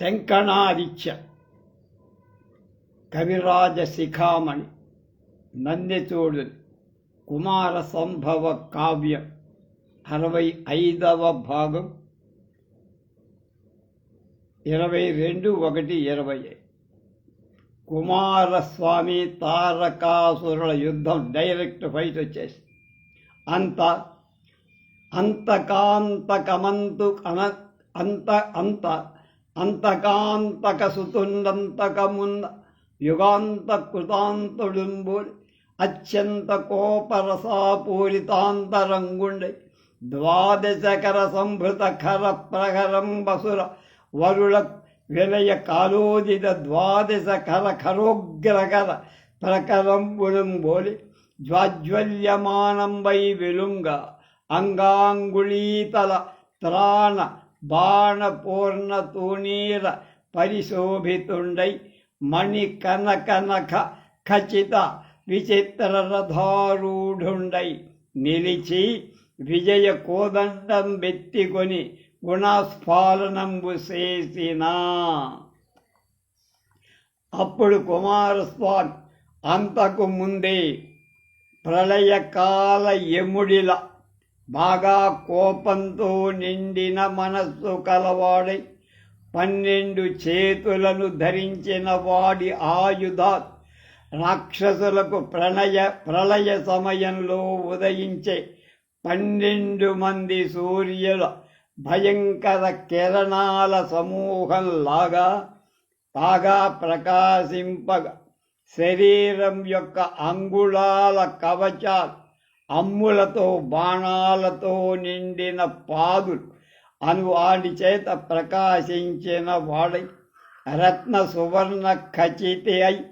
టెంకణాదిత్య కవిరాజ శిఖామణి నందితోడు కుమార సంభవ కావ్యం అరవై ఐదవ భాగం ఇరవై రెండు ఒకటి ఇరవై కుమారస్వామి తారకాసురుల యుద్ధం డైరెక్ట్ ఫైట్ వచ్చేసి అంత అంతకాంతకమంతు అన అంత అంత అంతకాంతక సుతుండంతకమున్న యుగాంత కృతాంతుడుంబోలి అత్యంత కోపరసాపూరితాంతరంగుండై ద్వాదశకర సంభృత ఖర ప్రహరం వసుర వరుళ విలయ కాలోదిత ద్వాదశ ఖర ఖరోగ్రకర ప్రకరంబులం జ్వాజ్వల్యమానం వై విలుంగ అంగాంగుళీతల త్రాణ బాణపూర్ణ పూర్ణ పరిశోభితుండై మణి కనకనఖ ఖచిత విచిత్ర రథారూఢుండై నిలిచి విజయ కోదండం వెత్తికొని గుణస్ఫాలనంబు చేసిన. అప్పుడు కుమారస్వామి అంతకు ముందే ప్రళయకాల యముడిల బాగా కోపంతో నిండిన మనస్సు కలవాడై పన్నెండు చేతులను ధరించిన వాడి ఆయుధ రాక్షసులకు ప్రణయ ప్రళయ సమయంలో ఉదయించే పన్నెండు మంది సూర్యుల భయంకర కిరణాల సమూహంలాగా బాగా ప్రకాశింపగా శరీరం యొక్క అంగుళాల కవచాలు అమ్ములతో బాణాలతో నిండిన పాదులు అను వాడి చేత ప్రకాశించిన వాడై రత్న సువర్ణ ఖచ్చితి అయి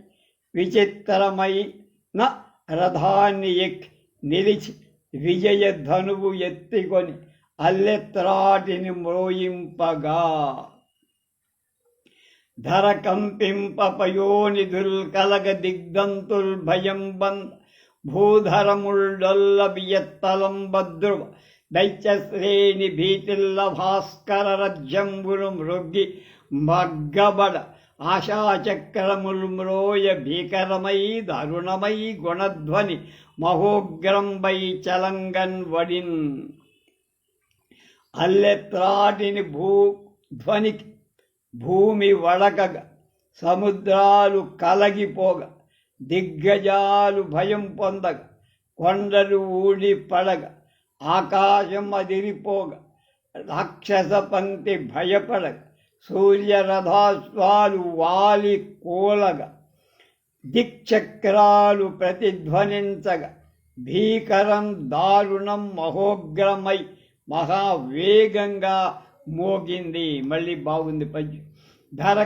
విచిత్రమైన రథాన్ని ఎక్కి నిలిచి విజయ ధనువు ఎత్తికొని అల్లెత్రాటిని మ్రోయింపగా. ధర కంపింపపయోని దుర్కలగ దిగ్దంతుల్ భయం బంద్ భూధరముళ్ళొల్ల బియత్తలం భద్రువ దైత్యశ్రేణి భీతిల్ల భాస్కర రజ్జంబులు మృగ్గి మగ్గబడ ఆశాచక్రములు మ్రోయ భీకరమై దారుణమై గుణధ్వని మహోగ్రంబై చలంగన్ వడిన్ అల్లెత్రాటిని భూ ధ్వనికి భూమి వడకగ సముద్రాలు కలగిపోగా దిగ్గజాలు భయం పొందగ కొండలు ఊడి పడగ ఆకాశం అదిరిపోగ రాక్షస పంక్తి భయపడగ సూర్యరథాస్వాలు వాలి కూలగ దిక్చక్రాలు ప్రతిధ్వనించగా భీకరం దారుణం మహోగ్రమై మహావేగంగా మోగింది. మళ్ళీ బాగుంది పద్యం. ధర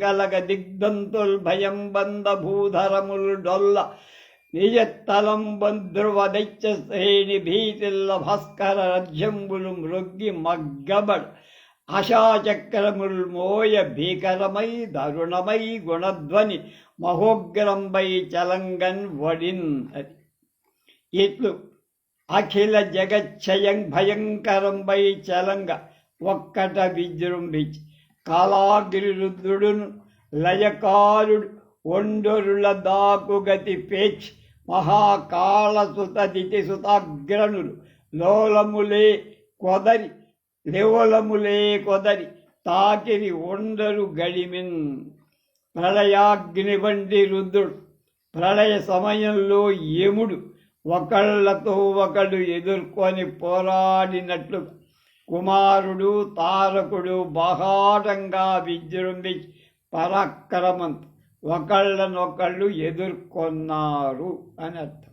కలగ దిగ్ధంతుల్ భయం బంద భూధరముల్ డొల్ల నిజత్తలం బంధ్రువదైత్య శ్రేణి భీతిల్ల భాస్కర రజ్యంబులు మృగ్గి మగ్గబడ్ ఆశాచక్రముల్ మోయ భీకరమై దరుణమై గుణధ్వని మహోగ్రంబై చలంగన్ వడిన్ అది ఇట్లు అఖిల జగచ్చయం భయంకరంబై చలంగ ఒక్కట విజృంభించి. కాలాగిరిరుద్రుడును లయకారుడు ఒండొరుల దాకుగతి పేచ్ మహాకాళసుత దితి సుతాగ్రణులు లోలములే కొదరి లేవలములే కొదరి తాకిరి ఒండరు గడిమిన్. ప్రళయాగ్ని వంటి రుద్రుడు ప్రళయ సమయంలో యముడు ఒకళ్ళతో ఒకడు ఎదుర్కొని పోరాడినట్లు కుమారుడు తారకుడు బహాటంగా విజృంభించి పరాక్రమం ఒకళ్ళనొకళ్ళు ఎదుర్కొన్నారు అని అర్థం.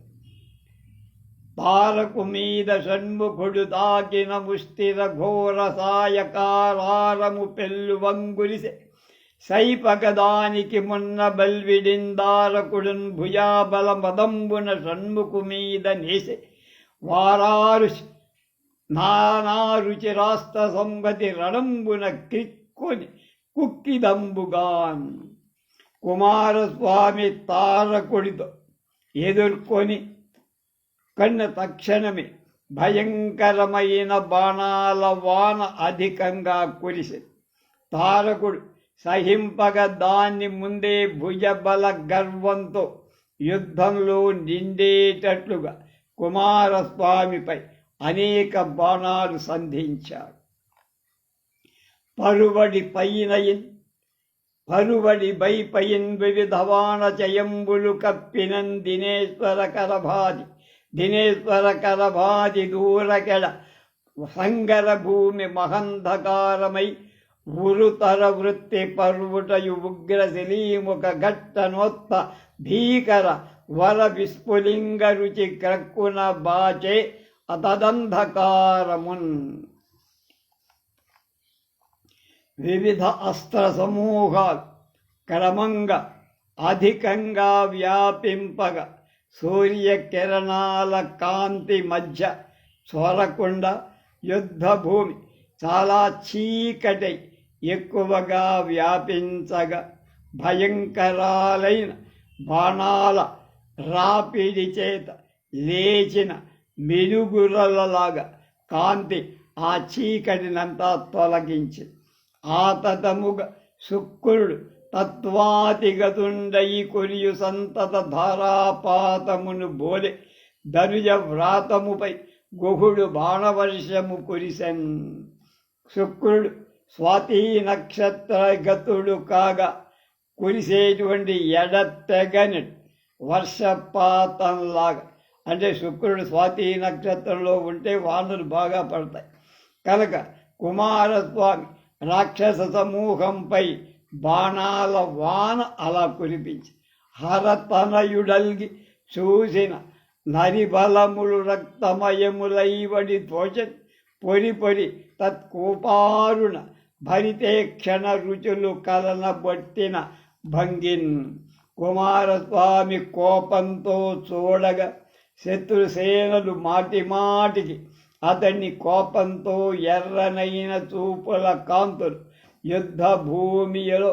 తారకు మీద షణ్ముఖుడు తాకిన ముష్టిర ఘోర సాయకారారము పెళ్ళు వంగురిసే. సైపగదానికి మొన్న బల్విడిందారకుడున్ భుజాబల మదంబున షణ్ముఖు మీద నేసే. వారారు నానారుచిరాస్త సంగతి రణంబున క్రిక్కొని కుక్కిదంబుగాన్. కుమారస్వామి తారకుడితో ఎదుర్కొని కన్న తక్షణమే భయంకరమైన బాణాల వాన అధికంగా కురిసి. తారకుడు సహింపగ దాన్ని ముందే భుజబల గర్వంతో యుద్ధంలో నిండేటట్లుగా కుమారస్వామిపై అనేక బాణాలు సంధించాడు. పరువడి పైనయిన్ పరువడి బైపయిన్ వివిధవాణ జయంబులు కప్పినన్ దినేశ్వర కరభాది దినేశ్వర కరభాది దూరకెడ సంగర భూమి మహంధకారమై ఉరుతర వృత్తి పర్వుటయు ఉగ్ర శిలీముఖ ఘట్టనోత్త భీకర వర విస్ఫులింగ రుచి క్రక్కున బాచే అతదంధకారమున్ వివిధ అస్త్ర సమూహాలు క్రమంగా అధికంగా వ్యాపింపగ సూర్యకిరణాల కాంతి మధ్య చొరకుండా యుద్ధభూమి చాలా చీకటి ఎక్కువగా వ్యాపించగా భయంకరాలైన బాణాల రాపిడి చేత లేచిన మెరుగులలాగా కాంతి ఆ చీకటినంతా తొలగించి ఆతతముగ శుక్రుడు తత్వాతిగతుండయి కొరియు సంతత ధారాపాతమును బోలె ధనుజ వ్రాతముపై గుహుడు బాణవర్షము కురిసెన్. శుక్రుడు స్వాతి నక్షత్ర గతుడు కాగా కురిసేటువంటి ఎడతెగని వర్షపాతంలాగా అంటే శుక్రుడు స్వాతి నక్షత్రంలో ఉంటే వానలు బాగా పడతాయి. కనుక కుమారస్వామి రాక్షస సమూహంపై బాణాల వాన అలా కురిపించి హరతనయుడల్గి చూసిన నరిబలములు రక్తమయములైవడి తోచని పొరి పొరి తత్కూపారుణ భరితే క్షణ రుచులు కలనబట్టిన భంగిన్. కుమారస్వామి కోపంతో చూడగా శత్రుసేనలు మాటి మాటికి అతన్ని కోపంతో ఎర్రనైన చూపుల కాంతులు యుద్ధ భూమిలో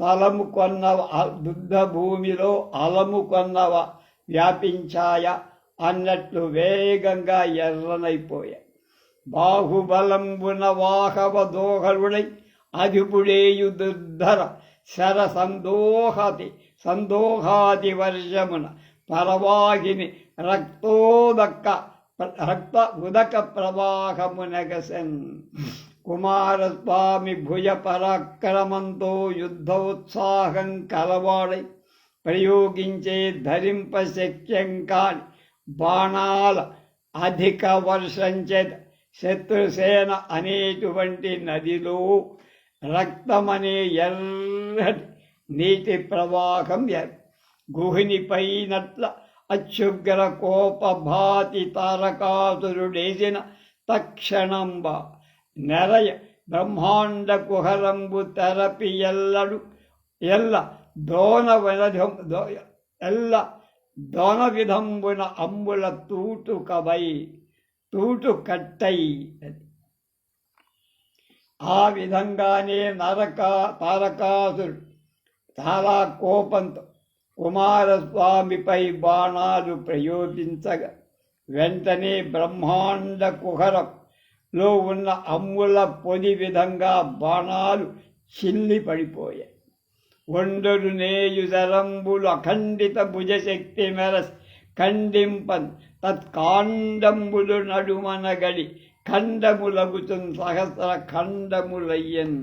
తలము కొన్నవ యుద్ధ భూమిలో అలము కొన్నవ వ్యాపించాయ అన్నట్లు వేగంగా ఎర్రనైపోయాయి బాహుబలంబున వాహవ దోహరుడై అధిపుడేయు దుర్ధర శర సందోహతి సందోహాది వర్షమున పరవాహిని రక్తోదక్క రక్త ఉదక ప్రవాహమునగసన్ కుమారస్వామి భుజ పరాక్రమంతో యుద్ధోత్సాహం కలవాడై ప్రయోగించే ధరింప శక్యం కాని బాణాల అధిక వర్షం చేత శత్రుసేన అనేటువంటి నదిలో రక్తమనే ఎర్రటి నీటి ప్రవాహం గుహినిపైనట్ల అత్యుగ్ర కోపభాతి తారకాసురుడేసిన తక్షణంబ నెరయ బ్రహ్మాండ కుహరంబు తెరపి ఎల్లడు ఎల్ల దోన ఎల్ల దోన విధంబున అంబుల తూటు కవై తూటు కట్టై ఆ విధంగానే నరక తారకాసురుడు చాలా కోపంతో కుమారస్వామిపై బాణాలు ప్రయోగించగా వెంటనే బ్రహ్మాండ కుహరంలో ఉన్న అమ్ముల పొది విధంగా బాణాలు చిల్లి పడిపోయాయి. ఒండరు నేయుదరంబులు అఖండిత భుజశక్తి మెరస్ ఖండింపన్ తత్కాండంబులు నడుమనగడి ఖండములగుతున్ సహస్ర ఖండములయ్యన్.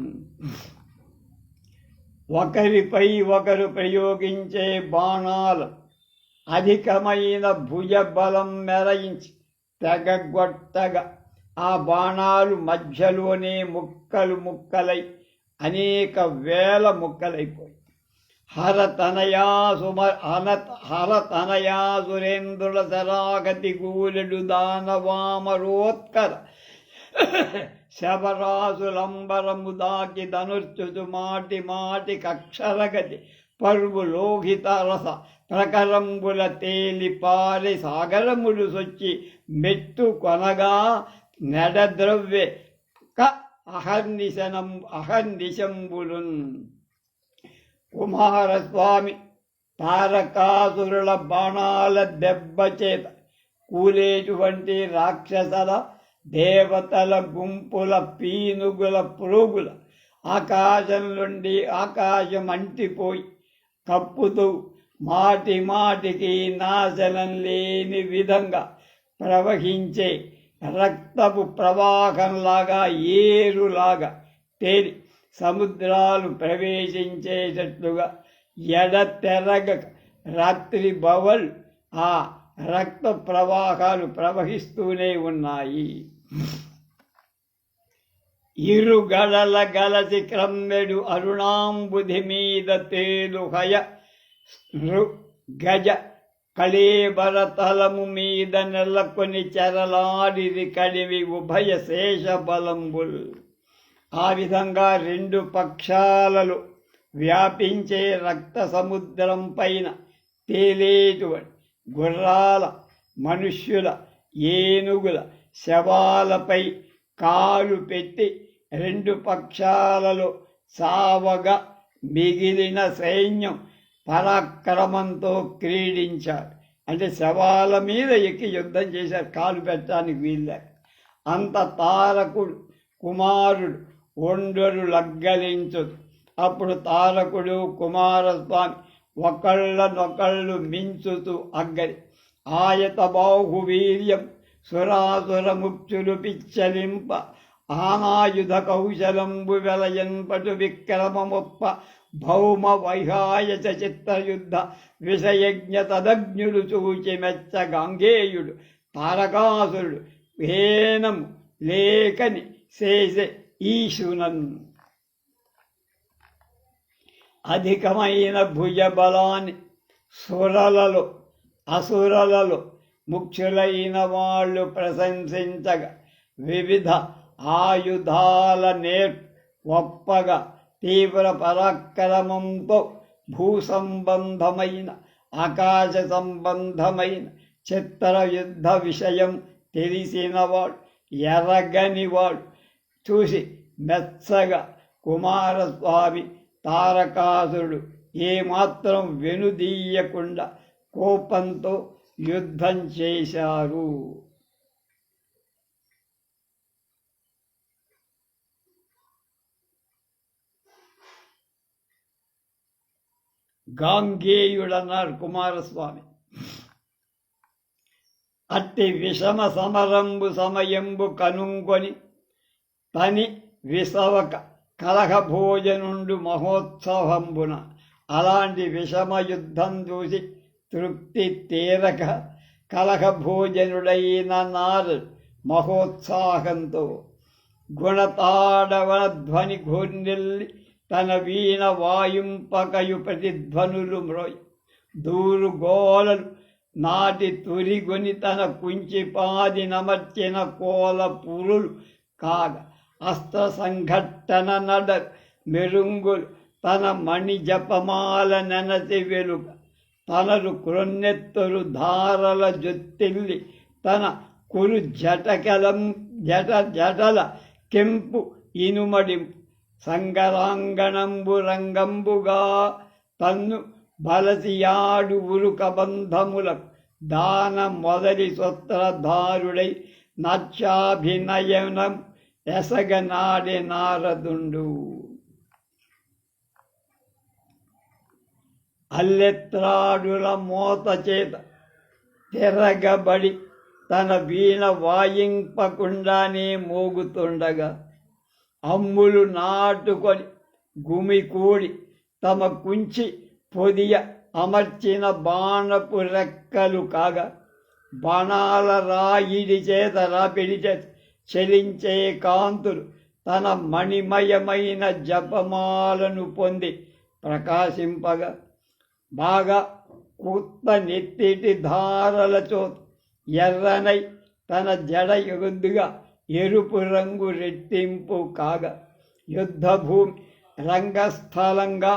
ఒకరిపై ఒకరు ప్రయోగించే బాణాలు అధికమైన భుజ బలం మెరయించి తెగగొట్టగా. ఆ బాణాలు మధ్యలోనే ముక్కలు ముక్కలై అనేక వేల ముక్కలైపోయి. హరతనయా సుమ అనత్ హరతనయా సురేంద్రుల శరాగతి గూలెడు దానవామరోత్కర. శబరాసులంబరము దాకి మాటి మాటి కక్షరగతి పరువు లోహిత రస ప్రకరంబుల తేలి పారి సాగరములు సొచ్చి మెట్టు కొనగా నెడద్రవ్వె క అహర్నిశనం అహర్నిశంబులున్. కుమారస్వామి తారకాసురుల బాణాల దెబ్బ చేత కూలేటువంటి రాక్షసల దేవతల గుంపుల పీనుగుల పురుగుల ఆకాశం నుండి ఆకాశం అంటిపోయి కప్పుతూ మాటి మాటికి నాశనం లేని విధంగా ప్రవహించే రక్తపు ప్రవాహంలాగా ఏరులాగా తేలి సముద్రాలు ప్రవేశించేటట్లుగా ఎడతెరగ రాత్రి బవల్ ఆ రక్త ప్రవాహాలు ప్రవహిస్తూనే ఉన్నాయి. ఇరుగడల గలసి క్రమ్మెడు అరుణాంబుధి మీద తేలుహయ రు గజ కళేబర తలము మీద నెలకొని చెరలాడిది కడివి ఉభయ శేష బలంబుల్. ఆ విధంగా రెండు పక్షాలలో వ్యాపించే రక్త సముద్రం పైన తేలేటువంటి గుర్రాల మనుష్యుల ఏనుగుల శవాలపై కాలు పెట్టి రెండు పక్షాలలో సావగా మిగిలిన సైన్యం పరాక్రమంతో క్రీడించారు. అంటే శవాల మీద ఎక్కి యుద్ధం చేశారు. కాలు పెట్టడానికి వీళ్ళే అంత తారకుడు కుమారుడు ఒండరు లగ్గలించదు. అప్పుడు తారకుడు కుమారస్వామి ఒకళ్ళనొకళ్ళు మించుతూ అగ్గరి. ఆయత బాహువీర్యం సురాసురముక్తులు పిచ్చలింప. ఆనాయుధ కౌశలంబు వెలయంపటు విక్రమముప్ప. భౌమ వైహాయచ చిత్తయుద్ధ విషయజ్ఞ తదజ్ఞులు చూచి మెచ్చ గంగేయుడు తారకాసురుడు హేనము లేఖని శేషే ఈశునన్. అధికమైన భుజబలాన్ని సురలలో అసురలలో ముఖ్యులైన వాళ్ళు ప్రశంసించగా వివిధ ఆయుధాల నేర్ ఒప్పగా తీవ్ర పరాక్రమంతో భూ సంబంధమైన ఆకాశ సంబంధమైన చిత్ర యుద్ధ విషయం తెలిసినవాడు ఎరగనివాడు చూసి మెచ్చగా కుమారస్వామి తారకాసురుడు ఏమాత్రం వెనుదీయకుండా కోపంతో యుద్ధం చేశారు. గాంగేయుడన్నారు కుమారస్వామి. అట్టి విషమ సమరంబు సమయంబు కనుంకొని పని విసవక కలహభోజనుండు మహోత్సవంబున అలాంటి విషమ యుద్ధం చూసి తృప్తి తీరక కలహభోజనుడైన నారు మహోత్సాహంతో గుణతాడవన ధ్వని ఘోర్నెల్లి తన వీణ వాయింపకయు ప్రతిధ్వనులు మ్రోయ్. దూరు గోలలు నాటి తురిగొని తన కుంచిపాది నమర్చిన కోల పురులు కాగ అస్త్ర సంఘట్టన నడ మెరుంగు తన మణి జపమాల నెనసి వెలుగ. తనరు క్రొన్నెత్తరు ధారల జొత్తిల్లి తన కురు జటకలం జట జటల కెంపు ఇనుమడింపు సంగరాంగణంబు రంగంబుగా తన్ను బలసియాడు ఉరుక బంధముల దాన మొదలి స్వత్రధారుడై నచ్చాభినయనం ఎసగనాడే నారదుండు. అల్లెత్రాడుల మోత చేత తిరగబడి తన వీణ వాయింపకుండానే మోగుతుండగా అమ్ములు నాటుకొని గుమికూడి తమ కుంచి పొదియ అమర్చిన బాణపు రెక్కలు కాగా బాణాల రాయిడి చేత రాపిడి చేత చలించే కాంతులు తన మణిమయమైన జపమాలను పొంది ప్రకాశింపగా బాగా కుత్త నెత్తిటి ధారలతో ఎర్రనై తన జడ ఎగుద్దుగా ఎరుపు రంగు రెట్టింపు కాగా యుద్ధభూమి రంగస్థలంగా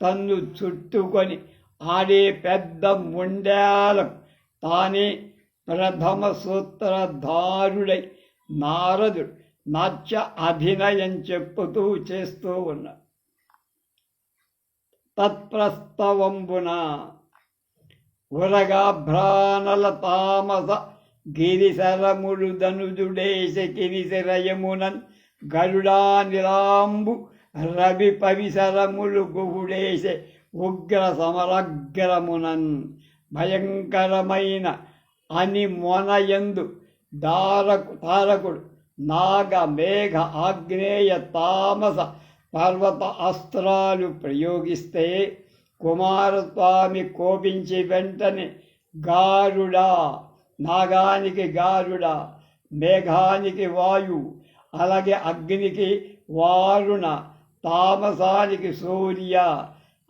తన్ను చుట్టుకొని ఆడే పెద్ద ముండాలం. తానే ప్రథమ సూత్రధారుడై నారదుడు నాట్య అభినయం చెప్పుతూ చేస్తూ ఉన్నా తత్ప్రస్తవంబున ఉరగాభ్రానల తామస గిరిశరముడు ధనుజుడేశ కిరిశరయమునన్ గరుడా నిలాంబు రవి పరిసరములు గుహుడేశ ఉగ్ర సమరగ్రమునన్. భయంకరమైన అని మొనయందు దారకు తారకుడు నాగ మేఘ ఆగ్నేయ తామస పర్వత అస్త్రాలు ప్రయోగిస్తే కుమారస్వామి కోపించి వెంటనే గారుడా నాగానికి గారుడా మేఘానికి వాయు అలాగే అగ్నికి వారుణ తామసానికి సూర్య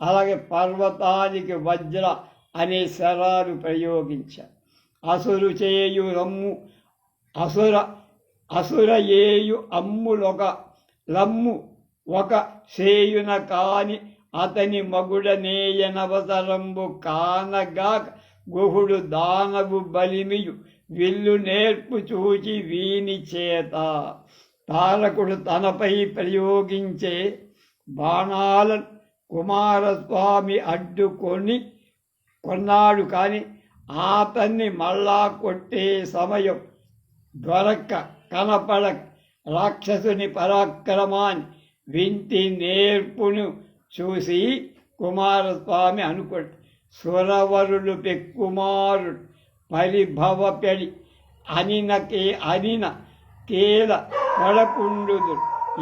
అలాగే పర్వతానికి వజ్ర అనే శరాలు ప్రయోగించారు అసురు చేయు రమ్ము అసుర అసుర ఏయు అమ్ములొక లమ్ము ఒక సేయున కాని అతని మగుడనేయనవసరంబు కానగా గుహుడు దానవు బలిమియు విల్లు నేర్పు చూచి వీని చేత. తారకుడు తనపై ప్రయోగించే బాణాలను కుమారస్వామి అడ్డుకొని కొన్నాడు కానీ అతన్ని మళ్ళా కొట్టే సమయం దొరక్క కనపడక్ రాక్షసుని పరాక్రమాన్ వింటి నేర్పును చూసి కుమారస్వామి అనుకోడు సురవరులు పెక్కుమారుడు పరిభవ పెడి అనినకే అనిన కేల కొడకుండుదు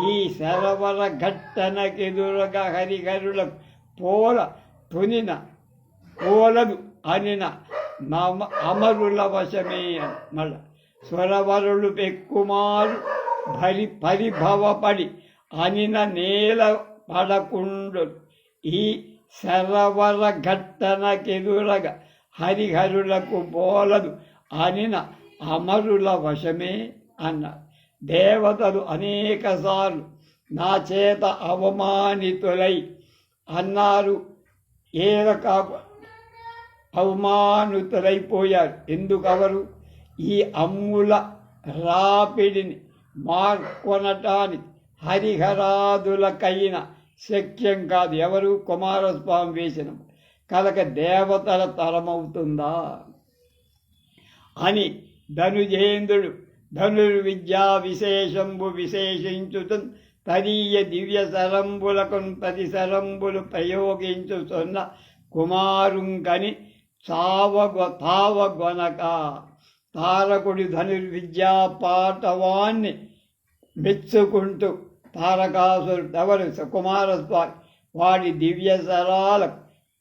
ఈ సరవర ఘట్టనకెదురుగా హరిహరుల పోల తునిన పోలదు అనిన నమ అమరుల వశమే మళ్ళా స్వరవరులు పెక్కుమారు భరి పరిభవపడి అనిన నేల పడకుండు. ఈ సరవర ఘట్టనకెదురగా హరిహరులకు బోలదు అనిన అమరుల వశమే అన్నారు దేవతలు అనేకసార్లు నా చేత అవమానితులై అన్నారు. ఏ రక అవమానితులైపోయారు ఎందుకవరు? ఈ అమ్ముల రాపిడిని మార్కొనటానికి హరిహరాదులకైన శక్యం కాదు. ఎవరు? కుమారస్వామి వేసిన కలక దేవతల తరమవుతుందా? అని ధనుజేంద్రుడు ధనుర్విద్యా విశేషంబు విశేషించుతు తదీయ దివ్య సరంబులకు పది సరంబులు ప్రయోగించుతున్న కుమారుంకని చావగొ తావగొనక తారకుడి ధనుర్విద్యా పాఠవాన్ని మెచ్చుకుంటూ తారకాసురుడు ఎవరు? కుమారస్వామి వాడి దివ్య శరాలకు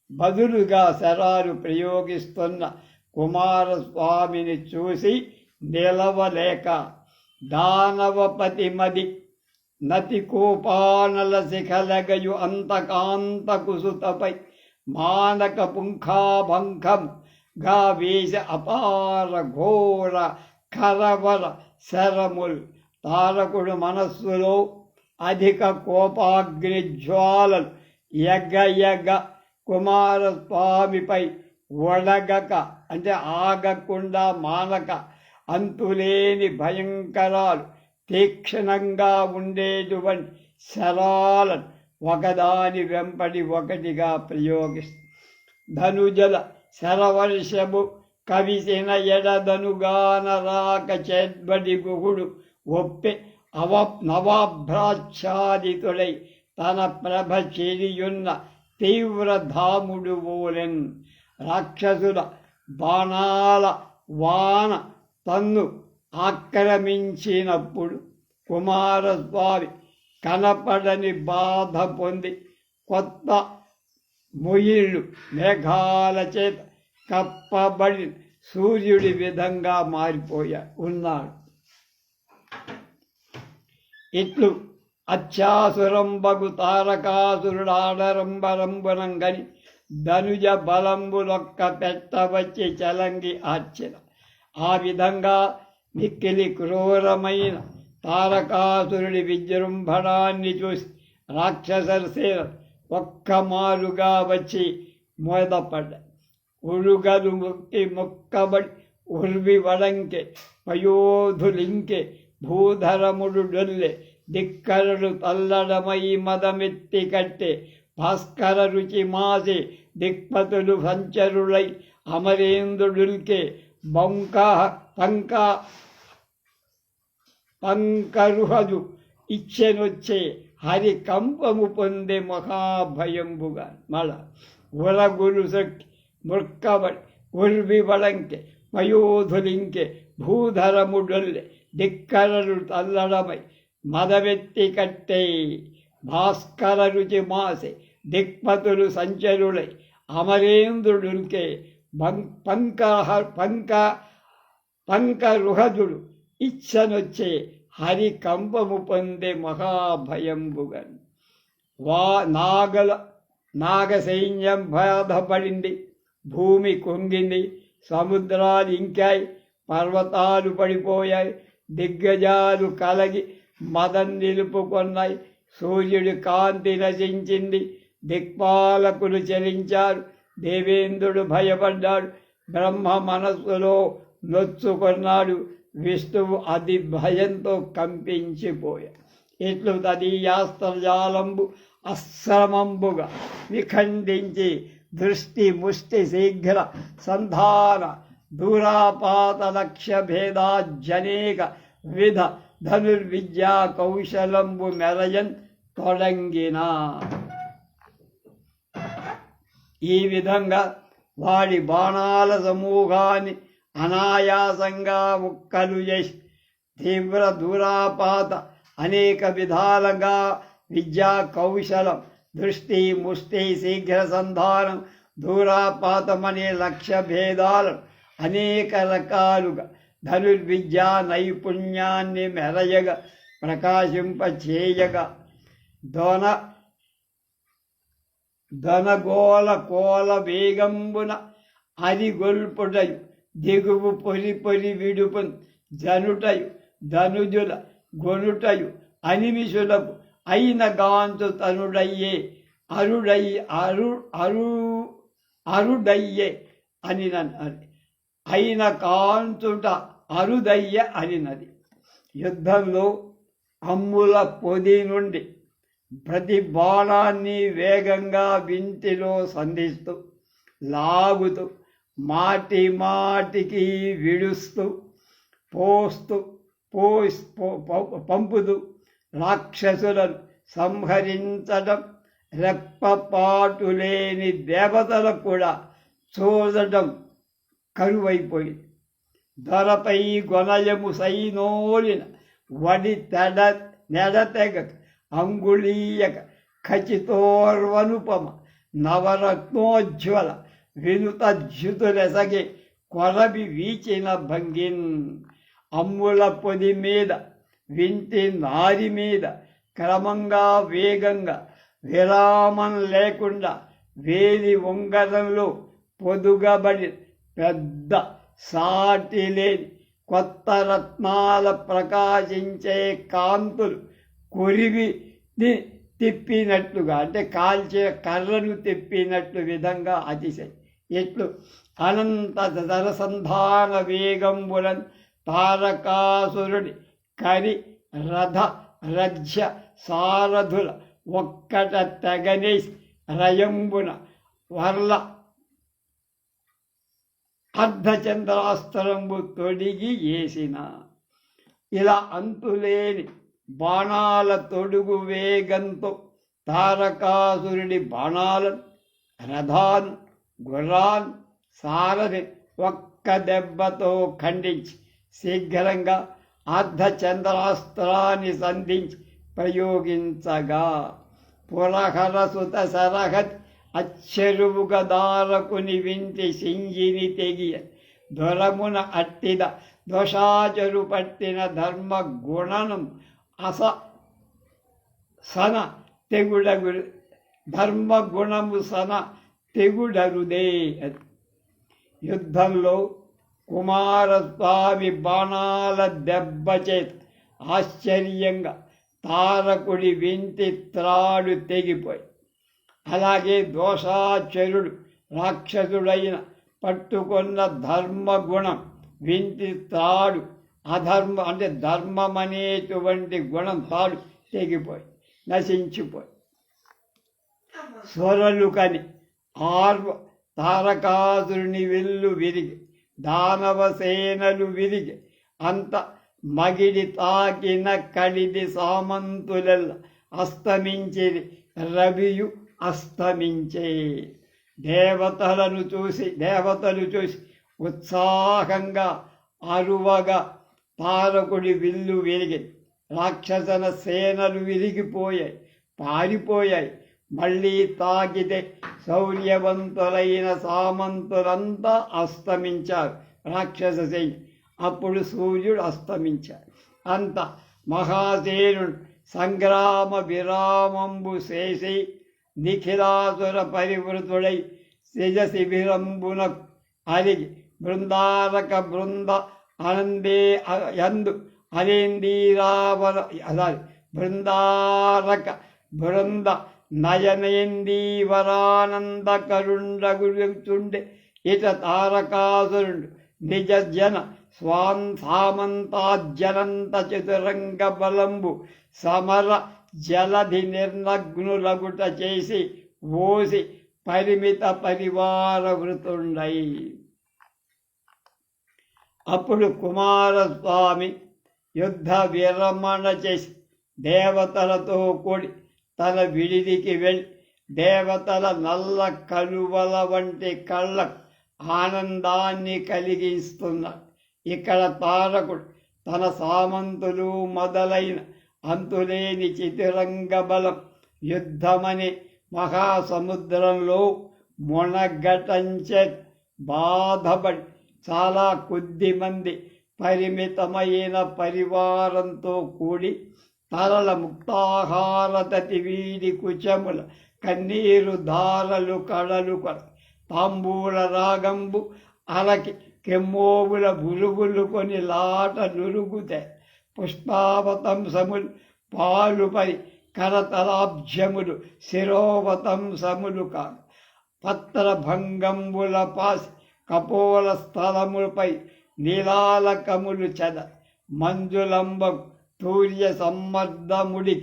బదులుగా శరాలు ప్రయోగిస్తున్న కుమారస్వామిని చూసి నిలవలేక దానవపతి మది నతి కోపానల శిఖలగయు అంతకాంత కుసుతపై మానక పుంఖాభంఖం గా వేస అపార ఘోర కరవర శరముల్ తారకుడు మనస్సులో అధిక కోపాగ్ని జ్వాలలు ఎగ్గ ఎగ్గ కుమారస్వామిపై ఒడగక అంటే ఆగకుండా మానక అంతులేని భయంకరాలు తీక్షణంగా ఉండేటువంటి శరాలను ఒకదాని వెంపడి ఒకటిగా ప్రయోగిస్తుంది ధనుజల శరవర్షము కవిసిన ఎడదనుగాన రాక చేద్బడి గుహుడు ఒప్పె అవ నవాభ్రాచ్ఛాదితుడై తన ప్రభ చెరియున్న తీవ్రధాముడు ఓలెన్ రాక్షసుల బాణాల వాన తన్ను ఆక్రమించినప్పుడు కుమారస్వామి కనపడని బాధ పొంది కొత్త మొయిళ్ళు మేఘాల చేత కప్పబడి సూర్యుడి విధంగా మారిపోయా ఉన్నాడు. ఇట్లు అత్యాసురంబగు తారకాసురుడాడరంబరంబునంగని ధనుజ బలంబులొక్క పెట్టవచ్చి చలంగి ఆర్చిన. ఆ విధంగా మిక్కిలి క్రూరమైన తారకాసురుడి విజృంభణాన్ని చూసి రాక్షససేన ఒక్క మారుగా వచ్చి మోదపడ్డ ఉరుగలు ముక్తి ముక్కబడి ఉర్వి వడంకె పయోధులింకె భూధరముడు డొల్లె దిక్కరుడు తల్లడమై మదమెత్తి కట్టె భాస్కర రుచి మాసి దిక్పతులు సంచరులై అమరేంద్రుడుల్కే బంక పంక పంకరుహదు ఇచ్చెనొచ్చే హరి కంపము పొందే మహాభయంబుగా. మళ్ళా ఉలగులు సొక్కి ముర్కబడి ఉర్వి వళంకె మయోధులింకె భూధరముడొల్లె దిక్కరలు తల్లడమై మదవెత్తి కట్టే భాస్కర రుచి మాసె దిక్పతులు సంచరులై అమరేంద్రుడుకే పంక పంక పంకరుహదుడు ఇచ్చనొచ్చే హరి కంపము పొందే మహాభయంబుగన్. వా నాగల నాగ సైన్యం బాధపడింది భూమి కుంగింది సముద్రాలు ఇంకాయి పర్వతాలు పడిపోయాయి దిగ్గజాలు కలగి మదం నిలుపుకొన్నాయి. సూర్యుడి కాంతి నశించింది దిక్పాలకులు చలించారు దేవేంద్రుడు భయపడ్డాడు బ్రహ్మ మనస్సులో నొచ్చుకున్నాడు విష్ణువు అది భయంతో కంపించిపోయా. ఇట్లు తదీయాస్త్రజాలంబు అశ్రమంబుగా విఖండించి దృష్టి ముష్టి శీఘ్ర సంధాన దూరాపాత లక్ష్య భేదాజనేక విధ ధనుర్విద్యా కౌశలంబు మెరయన్ తొడంగిన ఈ విధంగా వాడి బాణాల సమూహాన్ని అనాయాసంగా ముక్కలు చేసి తీవ్ర దూరాపాత అనేక విధాలుగా విద్యా కౌశలం దృష్టి ముష్టి శీఘ్ర సంధానం దూరాపాతమనే లక్ష్య భేదాలు అనేక రకాలుగా ధనుర్విద్యా నైపుణ్యాన్ని మెరయగా ప్రకాశింపచేయగా. దొన దొనగోళ కోల వేగంబున అరిగొల్పుడయు దిగువు పొలి పొలి విడుపు జనుటయు ధనుజుల గొనుటయు అనిమిషులకు అయిన గాంతు తనుడయ్యే అరుడయ్య అరు అరు అరుడయ్యే అని అయిన కాంతుట అరుదయ్య అనినది యుద్ధంలో అమ్ముల పొది నుండి ప్రతి బాణాన్ని వేగంగా వింతిలో సంధిస్తూ లాగుతూ మాటి మాటికి విడుస్తూ పోస్తూ పోస్ పంపుతూ రాక్షసులను సంహరించడం రెప్పపాటు లేని దేవతలకు కూడా చూడటం కరువైపోయింది. ధరపై గొనయము సైనోలిన వడి తెడ నెడతెగ అంగుళీయక ఖచితోర్వనుపమ నవరత్నోజ్వల వినుతజ్యుతులెసగే కొరబి వీచిన భంగిన్ అమ్ముల పొది మీద వింటి నారి మీద క్రమంగా వేగంగా విరామం లేకుండా వేలి ఉంగరంలో పొదుగబడి పెద్ద సాటి లేని కొత్త రత్నాల ప్రకాశించే కాంతులు కొరివి తిప్పినట్లుగా అంటే కాల్చే కర్రను తిప్పినట్లు విధంగా అతిశయం. ఎట్లు? అనంత దరసంధాన వేగంబులన్ తారకాసురుడి కరి రథ రజ్య సారథుల ఒక్కట తెగని రయంబున వర్ల అర్ధచంద్రాస్త్రంబు తొడిగి వేసిన ఇలా అంతులేని బాణాల తొడుగు వేగంతో తారకాసురుడి బాణాలను రథాను గుర్రాన్ సారని ఒక్క దెబ్బతో ఖండించి శీఘ్రంగా అర్ధచంద్రాస్త్రాన్ని సంధించి ప్రయోగించగా. పురహరసుత సరహత్ అచ్చెరువుగ దారకుని వింటి సింగిని తెగియ దొరమున అట్టిద దోషాచరు పట్టిన ధర్మ గుణనం అస సన తెగుడగు ధర్మ గుణము సన తెగుడరుదే యుద్ధంలో కుమారస్వామి బాణాల దెబ్బ చేత ఆశ్చర్యంగా తారకుడి వింటి త్రాడు తెగిపోయి. అలాగే దోషాచరుడు రాక్షసుడైన పట్టుకున్న ధర్మగుణం వింటి త్రాడు అధర్మ అంటే ధర్మం అనేటువంటి గుణం తాడు తెగిపోయి నశించిపోయి. స్వరలు కని ఆర్వ తారకాసురుని విల్లు విరిగి దానవ సేనలు విరిగి అంత మగిడి తాకిన కడిది సామంతులెల్ల అస్తమించేది రవియు అస్తమించే. దేవతలను చూసి దేవతలు చూసి ఉత్సాహంగా అరువగా తారకుడి విల్లు విరిగి రాక్షసన సేనలు విరిగిపోయాయి పారిపోయాయి. మళ్ళీ తాకితే శౌర్యవంతులైన సామంతులంతా అస్తమించారు. రాక్షస సైన్యం. అప్పుడు సూర్యుడు అస్తమించాడు. అంత మహాసేనుడు సంగ్రామ విరామంబు చేసి నిఖిలాసుర పరివృతుడై శిజ శిబిరంబున అరిగి బృందారక బృంద అనందే యందు అరేందీరావర అదాలి బృందారక బృంద నయనేందీవరానంద ఇత ఇట తారకాసురుడు నిజ జన స్వాన్ సామంతాజ్జనంత చతురంగ బలంబు సమర జలధి నిర్నగ్నులగుట చేసి ఓసి పరిమిత పరివార వృతుండై. అప్పుడు కుమారస్వామి యుద్ధ విరమణ చేసి దేవతలతో కూడి తన విడిదికి వెళ్ళి దేవతల నల్ల కలువల వంటి కళ్ళ ఆనందాన్ని కలిగిస్తున్నాడు ఇక్కడ తారకుడు తన సామంతులు మొదలైన అంతులేని చితురంగ బలం యుద్ధమని మహాసముద్రంలో మునగటంచే బాధపడి చాలా కొద్ది మంది పరిమితమైన పరివారంతో కూడి తరల ముక్తాహారతతి వీడి కుచముల కన్నీరు ధారలు కడలు కొర తాంబూల రాగంబు అలకి కెమ్మోవుల బురుగులు కొని లాట నురుగుతే పుష్పావతంసములు పాలుపై కరతలాబ్జములు శిరోవతంసములు కాదు పత్ర భంగంబుల పాసి కపోల స్థలములపై నీలాలకములు చద మంజులంబం సూర్య సమ్మర్దముడి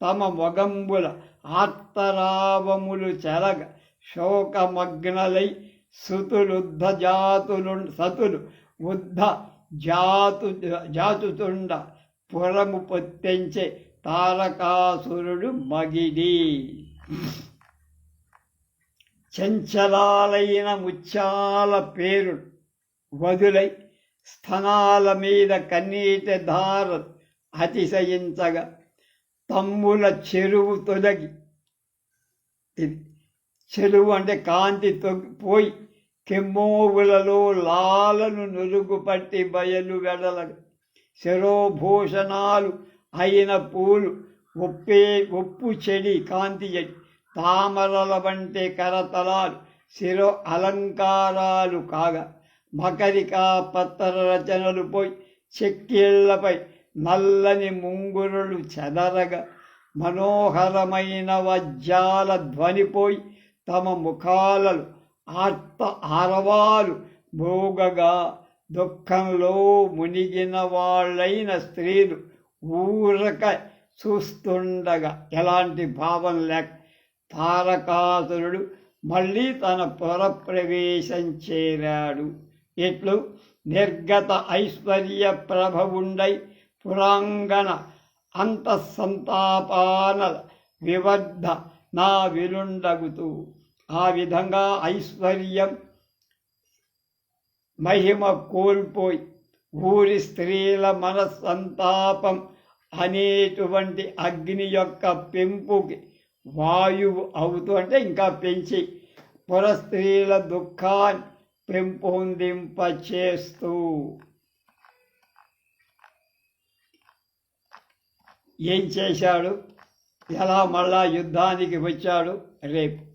తమ మొగంబుల ఆత్తరావములు చెరగ శోకమగ్నలై సుతులుద్ధ జాతులు సతులు ఉద్ధ జాతు జాతుతుండ పురము పొత్తెంచే తారకాసురుడు మగిడి. చంచలాలైన ముత్యాల పేరు వదులై స్థనాల మీద కన్నీటి ధార అతిశయించగా తమ్ముల చెరువు తొలగి ఇది చెరువు అంటే కాంతి తొగి పోయి కెమ్మోవులలో లాలను నురుగుపట్టి బయలు వెడల శిరోభూషణాలు అయిన పూలు ఒప్పే ఒప్పు చెడి కాంతి చెడి తామరల వంటి కరతలాలు శిరో అలంకారాలు కాగా మకరికా పత్ర రచనలు పోయి చెక్కిళ్ళపై నల్లని ముంగురులు చెదరగా మనోహరమైన వజ్జాల ధ్వనిపోయి తమ ముఖాలలో ఆర్త ఆరవాలు భోగగా దుఃఖంలో మునిగిన వాళ్ళైన స్త్రీలు ఊరక చూస్తుండగా ఎలాంటి భావం లేక తారకాసురుడు మళ్ళీ తన పురప్రవేశం చేరాడు. ఇట్లు నిర్గత ఐశ్వర్య ప్రభవుండై పురాంగణ అంతఃసంతాపానల వివర్ధ నా విలుండగుతూ. ఆ విధంగా ఐశ్వర్యం మహిమ కోల్పోయి ఊరి స్త్రీల మనస్సంతాపం అనేటువంటి అగ్ని యొక్క పెంపుకి వాయువు అవుతూ అంటే ఇంకా పెంచి పుర స్త్రీల దుఃఖాన్ని పెంపొందింపచేస్తూ. ఏం చేశాడు? ఎలా మళ్ళా యుద్ధానికి వచ్చాడు? రేపు.